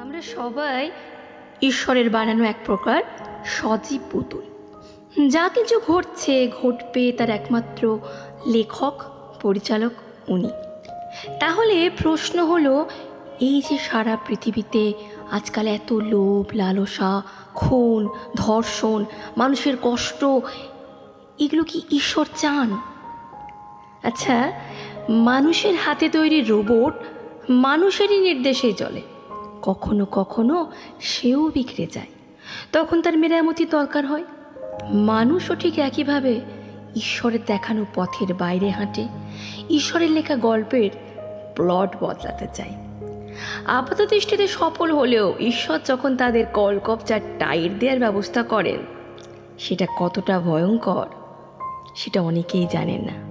আমরা সবাই ঈশ্বরের বানানো এক প্রকার সজীব পুতুল। যা কিছু ঘটছে, ঘটবে তার একমাত্র লেখক, পরিচালক উনি। তাহলে প্রশ্ন হলো, এই যে সারা পৃথিবীতে আজকাল এত লোভ, লালসা, খুন, ধর্ষণ, মানুষের কষ্ট, এগুলো কি ঈশ্বর চান? আচ্ছা মানুষের হাতে তৈরি রোবট মানুষেরই নির্দেশে চলে। কখনো কখনো সেও বিগড়ে যায়। তখন তার মেরামতি দরকার হয়। মানুষও ঠিক একইভাবে ঈশ্বরের দেখানো পথের বাইরে হাঁটে। ঈশ্বরের লেখা গল্পের প্লট বদলাতে চায়। আপাত দৃষ্টিতে সফল হলেও ঈশ্বর যখন তাদের কলকবজার টাইট দেওয়ার ব্যবস্থা করেন, সেটা কতটা ভয়ঙ্কর, সেটা অনেকেই জানেন না।